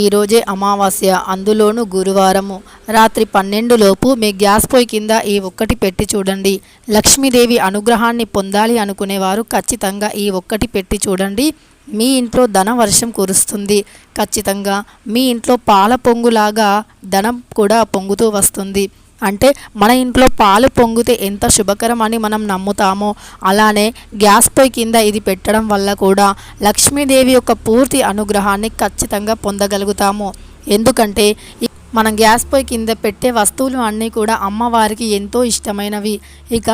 ఈరోజే అమావాస్య అందులోనూ గురువారము. రాత్రి పన్నెండు లోపు మీ గ్యాస్ పొయ్యి కింద ఈ ఒక్కటి పెట్టి చూడండి. లక్ష్మీదేవి అనుగ్రహాన్ని పొందాలి అనుకునేవారు ఖచ్చితంగా ఈ ఒక్కటి పెట్టి చూడండి. మీ ఇంట్లో ధన వర్షం కురుస్తుంది. ఖచ్చితంగా మీ ఇంట్లో పాల పొంగులాగా ధనం కూడా పొంగుతూ వస్తుంది. అంటే మన ఇంట్లో పాలు పొంగితే ఎంత శుభకరం అని మనం నమ్ముతామో అలానే గ్యాస్ పొయ్యి కింద ఇది పెట్టడం వల్ల కూడా లక్ష్మీదేవి యొక్క పూర్తి అనుగ్రహాన్ని ఖచ్చితంగా పొందగలుగుతాము. ఎందుకంటే మనం గ్యాస్ పొయ్యి కింద పెట్టే వస్తువులు అన్నీ కూడా అమ్మవారికి ఎంతో ఇష్టమైనవి. ఇక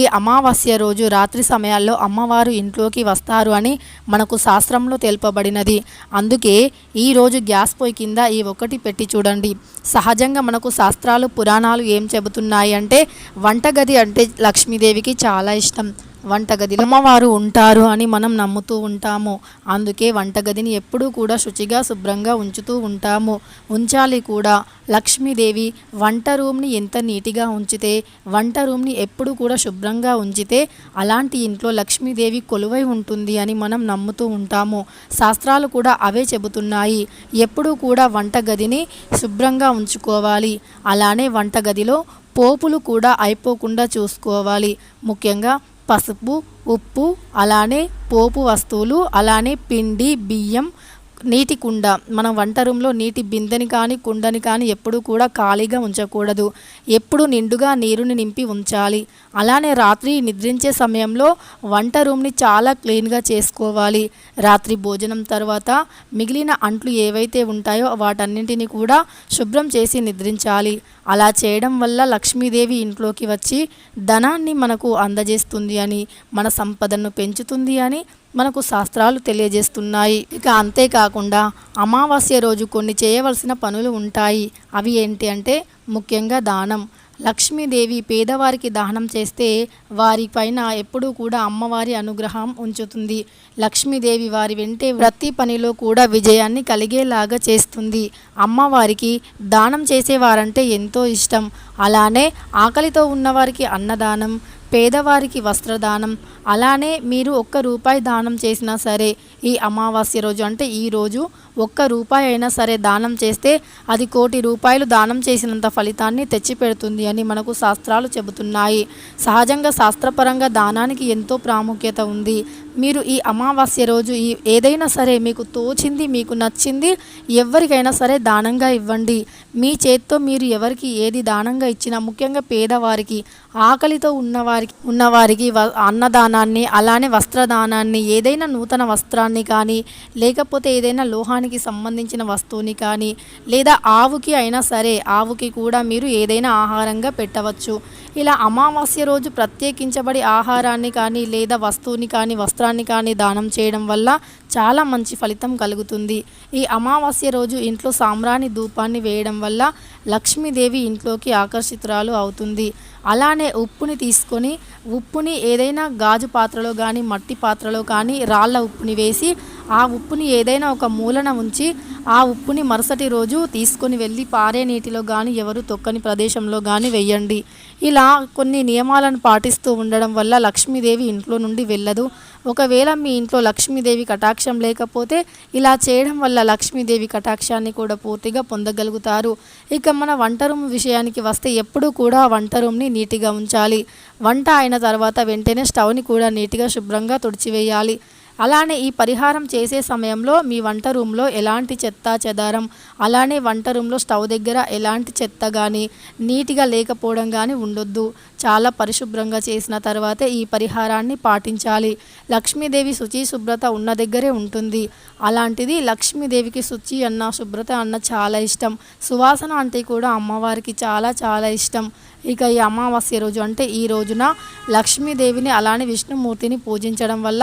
ఈ అమావాస్య రోజు రాత్రి సమయాల్లో అమ్మవారు ఇంట్లోకి వస్తారు అని మనకు శాస్త్రంలో తెలుపబడినది. అందుకే ఈరోజు గ్యాస్ పొయ్యి కింద ఈ ఒకటి పెట్టి చూడండి. సహజంగా మనకు శాస్త్రాలు పురాణాలు ఏం చెబుతున్నాయి అంటే వంటగది అంటే లక్ష్మీదేవికి చాలా ఇష్టం. వంటగదిలో అమ్మవారు ఉంటారు అని మనం నమ్ముతూ ఉంటాము. అందుకే వంటగదిని ఎప్పుడూ కూడా శుచిగా శుభ్రంగా ఉంచుతూ ఉంటాము. ఉంచాలి కూడా. లక్ష్మీదేవి వంట రూమ్ని ఎంత నీటిగా ఉంచితే వంట రూమ్ని ఎప్పుడు కూడా శుభ్రంగా ఉంచితే అలాంటి ఇంట్లో లక్ష్మీదేవి కొలువై ఉంటుంది అని మనం నమ్ముతూ ఉంటాము. శాస్త్రాలు కూడా అవే చెబుతున్నాయి. ఎప్పుడూ కూడా వంటగదిని శుభ్రంగా ఉంచుకోవాలి. అలానే వంటగదిలో పోపులు కూడా అయిపోకుండా చూసుకోవాలి. ముఖ్యంగా పసుపు ఉప్పు అలానే పోపు వస్తువులు అలానే పిండి బియ్యం నీటి కుండ. మన వంట రూమ్లో నీటి బిందెని కానీ కుండని కానీ ఎప్పుడూ కూడా ఖాళీగా ఉంచకూడదు. ఎప్పుడు నిండుగా నీరుని నింపి ఉంచాలి. అలానే రాత్రి నిద్రించే సమయంలో వంట రూమ్ని చాలా క్లీన్గా చేసుకోవాలి. రాత్రి భోజనం తర్వాత మిగిలిన అంట్లు ఏవైతే ఉంటాయో వాటన్నింటిని కూడా శుభ్రం చేసి నిద్రించాలి. అలా చేయడం వల్ల లక్ష్మీదేవి ఇంట్లోకి వచ్చి ధనాన్ని మనకు అందజేస్తుంది అని మన సంపదను పెంచుతుంది అని మనకు శాస్త్రాలు తెలియజేస్తున్నాయి. ఇక అంతేకాకుండా అమావాస్య రోజు కొన్ని చేయవలసిన పనులు ఉంటాయి. అవి ఏంటి అంటే ముఖ్యంగా దానం. లక్ష్మీదేవి పేదవారికి దానం చేస్తే వారిపైన ఎప్పుడూ కూడా అమ్మవారి అనుగ్రహం ఉంచుతుంది. లక్ష్మీదేవి వారి వెంటే ప్రతి పనిలో కూడా విజయాన్ని కలిగేలాగా చేస్తుంది. అమ్మవారికి దానం చేసేవారంటే ఎంతో ఇష్టం. అలానే ఆకలితో ఉన్నవారికి అన్నదానం పేదవారికి వస్త్రదానం. అలానే మీరు ఒక్క రూపాయి దానం చేసినా సరే ఈ అమావాస్య రోజు అంటే ఈ రోజు ఒక్క రూపాయి అయినా సరే దానం చేస్తే అది కోటి రూపాయలు దానం చేసినంత ఫలితాన్ని తెచ్చిపెడుతుంది అని మనకు శాస్త్రాలు చెబుతున్నాయి. సహజంగా శాస్త్రపరంగా దానానికి ఎంతో ప్రాముఖ్యత ఉంది. మీరు ఈ అమావాస్య రోజు ఈ ఏదైనా సరే మీకు తోచింది మీకు నచ్చింది ఎవరికైనా సరే దానంగా ఇవ్వండి. మీ చేత్తో మీరు ఎవరికి ఏది దానంగా ఇచ్చినా ముఖ్యంగా పేదవారికి ఆకలితో ఉన్నవారికి ఉన్నవారికి వ అన్నదానాన్ని అలానే వస్త్రదానాన్ని ఏదైనా నూతన వస్త్రాన్ని కానీ లేకపోతే ఏదైనా లోహానికి సంబంధించిన వస్తువుని కానీ లేదా ఆవుకి అయినా సరే ఆవుకి కూడా మీరు ఏదైనా ఆహారంగా పెట్టవచ్చు. ఇలా అమావాస్య రోజు ప్రత్యేకించబడి ఆహారాన్ని కానీ లేదా వస్తువుని కానీ వస్త్రాన్ని కానీ దానం చేయడం వల్ల చాలా మంచి ఫలితం కలుగుతుంది. ఈ అమావాస్య రోజు ఇంట్లో సాంబ్రాణి ధూపాన్ని వేయడం వల్ల లక్ష్మీదేవి ఇంట్లోకి ఆకర్షితురాలు అవుతుంది. అలానే ఉప్పుని తీసుకొని ఉప్పుని ఏదైనా గాజు పాత్రలో కానీ మట్టి పాత్రలో కానీ రాళ్ళ ఉప్పుని వేసి ఆ ఉప్పుని ఏదైనా ఒక మూలన ఉంచి ఆ ఉప్పుని మరుసటి రోజు తీసుకొని వెళ్ళి పారే నీటిలో కానీ ఎవరు తొక్కని ప్రదేశంలో కానీ వెయ్యండి ఇలా కొన్ని నియమాలను పాటిస్తూ ఉండడం వల్ల లక్ష్మీదేవి ఇంట్లో నుండి వెళ్ళదు. ఒకవేళ మీ ఇంట్లో లక్ష్మీదేవి కటాక్షం లేకపోతే ఇలా చేయడం వల్ల లక్ష్మీదేవి కటాక్షాన్ని కూడా పూర్తిగా పొందగలుగుతారు. ఇక మన వంట రూమ్ విషయానికి వస్తే ఎప్పుడూ కూడా వంట రూమ్ని నీట్గా ఉంచాలి. వంట అయిన తర్వాత వెంటనే స్టవ్ని కూడా నీట్గా శుభ్రంగా తుడిచివేయాలి. అలానే ఈ పరిహారం చేసే సమయంలో మీ వంట రూమ్లో ఎలాంటి చెత్త చెదారం అలానే వంట రూమ్లో స్టవ్ దగ్గర ఎలాంటి చెత్త కానీ నీట్గా లేకపోవడం కానీ ఉండొద్దు. చాలా పరిశుభ్రంగా చేసిన తర్వాతే ఈ పరిహారాన్ని పాటించాలి. లక్ష్మీదేవి శుచి శుభ్రత ఉన్న దగ్గరే ఉంటుంది. అలాంటిది లక్ష్మీదేవికి శుచి అన్న శుభ్రత అన్న చాలా ఇష్టం. సువాసన అంటే కూడా అమ్మవారికి చాలా చాలా ఇష్టం. ఇక ఈ అమావాస్య రోజు అంటే ఈ రోజున లక్ష్మీదేవిని అలానే విష్ణుమూర్తిని పూజించడం వల్ల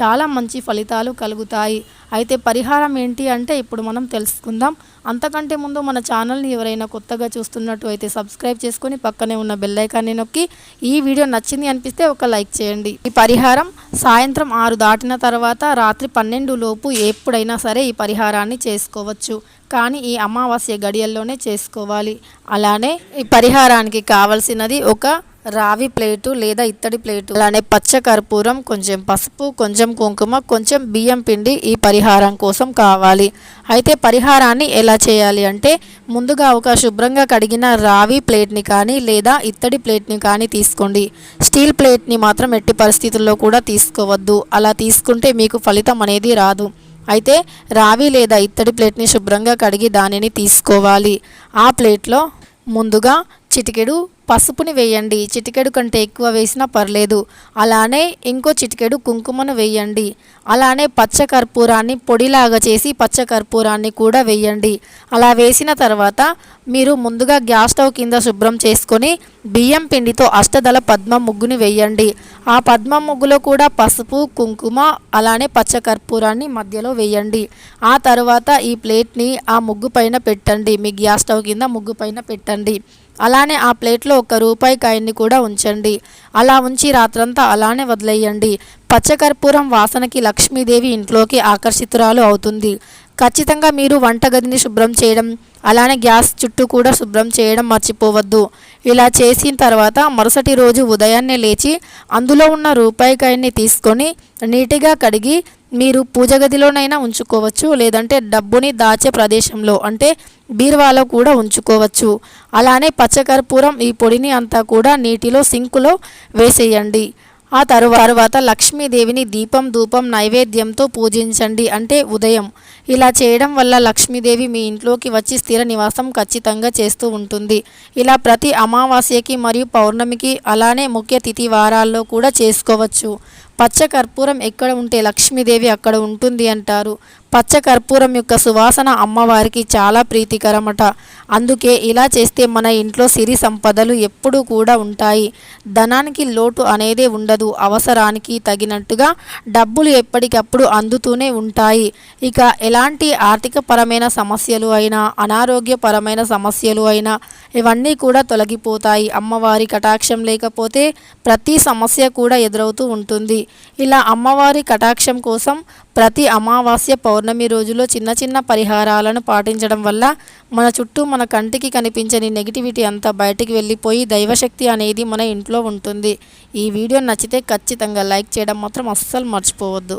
చాలా మంచి ఫలితాలు కలుగుతాయి. అయితే పరిహారం ఏంటి అంటే ఇప్పుడు మనం తెలుసుకుందాం. అంతకంటే ముందు మన ఛానల్ని ఎవరైనా కొత్తగా చూస్తున్నట్టు అయితే సబ్స్క్రైబ్ చేసుకుని పక్కనే ఉన్న బెల్లైకాన్ని నొక్కి ఈ వీడియో నచ్చింది అనిపిస్తే ఒక లైక్ చేయండి. ఈ పరిహారం సాయంత్రం ఆరు దాటిన తర్వాత రాత్రి పన్నెండు లోపు ఎప్పుడైనా సరే ఈ పరిహారాన్ని చేసుకోవచ్చు. కానీ ఈ అమావాస్య గడియల్లోనే చేసుకోవాలి. అలానే ఈ పరిహారానికి కావలసినది ఒక రావి ప్లేటు లేదా ఇత్తడి ప్లేటు. అలానే పచ్చ కర్పూరం కొంచెం పసుపు కొంచెం కుంకుమ కొంచెం బియ్యం పిండి ఈ పరిహారం కోసం కావాలి. అయితే పరిహారాన్ని ఎలా చేయాలి అంటే ముందుగా ఒక శుభ్రంగా కడిగిన రావి ప్లేట్ని కానీ లేదా ఇత్తడి ప్లేట్ని కానీ తీసుకోండి. స్టీల్ ప్లేట్ని మాత్రం ఎట్టి పరిస్థితుల్లో కూడా తీసుకోవద్దు. అలా తీసుకుంటే మీకు ఫలితం అనేది రాదు. అయితే రావి లేదా ఇత్తడి ప్లేట్ని శుభ్రంగా కడిగి దానిని తీసుకోవాలి. ఆ ప్లేట్లో ముందుగా చిటికెడు పసుపుని వేయండి చిటికెడు కంటే ఎక్కువ వేసినా పర్లేదు. అలానే ఇంకో చిటికెడు కుంకుమను వేయండి. అలానే పచ్చ కర్పూరాన్ని పొడిలాగా చేసి పచ్చ కర్పూరాన్ని కూడా వేయండి. అలా వేసిన తర్వాత మీరు ముందుగా గ్యాస్ స్టవ్ కింద శుభ్రం చేసుకొని బియ్యం పిండితో అష్టదళ పద్మ ముగ్గుని వేయండి. ఆ పద్మ ముగ్గులో కూడా పసుపు కుంకుమ అలానే పచ్చ కర్పూరాన్ని మధ్యలో వేయండి. ఆ తర్వాత ఈ ప్లేట్ని ఆ ముగ్గు పైన పెట్టండి. మీ గ్యాస్ స్టవ్ కింద ముగ్గు పైన పెట్టండి. అలానే ఆ ప్లేట్లో ఒక రూపాయి కాయన్ని కూడా ఉంచండి. అలా ఉంచి రాత్రంతా అలానే వదిలేయండి. పచ్చకర్పూరం వాసనకి లక్ష్మీదేవి ఇంట్లోకి ఆకర్షితురాలు అవుతుంది. ఖచ్చితంగా మీరు వంటగదిని శుభ్రం చేయడం అలానే గ్యాస్ చుట్టూ కూడా శుభ్రం చేయడం మర్చిపోవద్దు. ఇలా చేసిన తర్వాత మరుసటి రోజు ఉదయాన్నే లేచి అందులో ఉన్న రూపాయికాయన్ని తీసుకొని నీట్గా కడిగి మీరు పూజ గదిలోనైనా ఉంచుకోవచ్చు లేదంటే డబ్బుని దాచే ప్రదేశంలో అంటే బీరువాలో కూడా ఉంచుకోవచ్చు. అలానే పచ్చకర్పూరం ఈ పొడిని అంతా కూడా నీటిలో సింకులో వేసేయండి. ఆ తరువాత లక్ష్మీదేవిని దీపం ధూపం నైవేద్యంతో పూజించండి అంటే ఉదయం. ఇలా చేయడం వల్ల లక్ష్మీదేవి మీ ఇంట్లోకి వచ్చి స్థిర నివాసం ఖచ్చితంగా చేస్తూ ఉంటుంది. ఇలా ప్రతి అమావాస్యకి మరియు పౌర్ణమికి అలానే ముఖ్య తిథి వారాల్లో కూడా చేసుకోవచ్చు. పచ్చ కర్పూరం ఎక్కడ ఉంటే లక్ష్మీదేవి అక్కడ ఉంటుంది అంటారు. పచ్చ కర్పూరం యొక్క సువాసన అమ్మవారికి చాలా ప్రీతికరమట. అందుకే ఇలా చేస్తే మన ఇంట్లో సిరి సంపదలు ఎప్పుడూ కూడా ఉంటాయి. ధనానికి లోటు అనేదే ఉండదు. అవసరానికి తగినట్టుగా డబ్బులు ఎప్పటికప్పుడు అందుతూనే ఉంటాయి. ఇక ఎలాంటి ఆర్థికపరమైన సమస్యలు అయినా అనారోగ్యపరమైన సమస్యలు అయినా ఇవన్నీ కూడా తొలగిపోతాయి. అమ్మవారి కటాక్షం లేకపోతే ప్రతి సమస్య కూడా ఎదురవుతూ ఉంటుంది. ఇలా అమ్మవారి కటాక్షం కోసం ప్రతి అమావాస్య పౌర్ణమి రోజులో చిన్న చిన్న పరిహారాలను పాటించడం వల్ల మన చుట్టూ మన కంటికి కనిపించని నెగిటివిటీ అంతా బయటికి వెళ్ళిపోయి దైవశక్తి అనేది మన ఇంట్లో ఉంటుంది. ఈ వీడియో నచ్చితే ఖచ్చితంగా లైక్ చేయడం మాత్రం అస్సలు మర్చిపోవద్దు.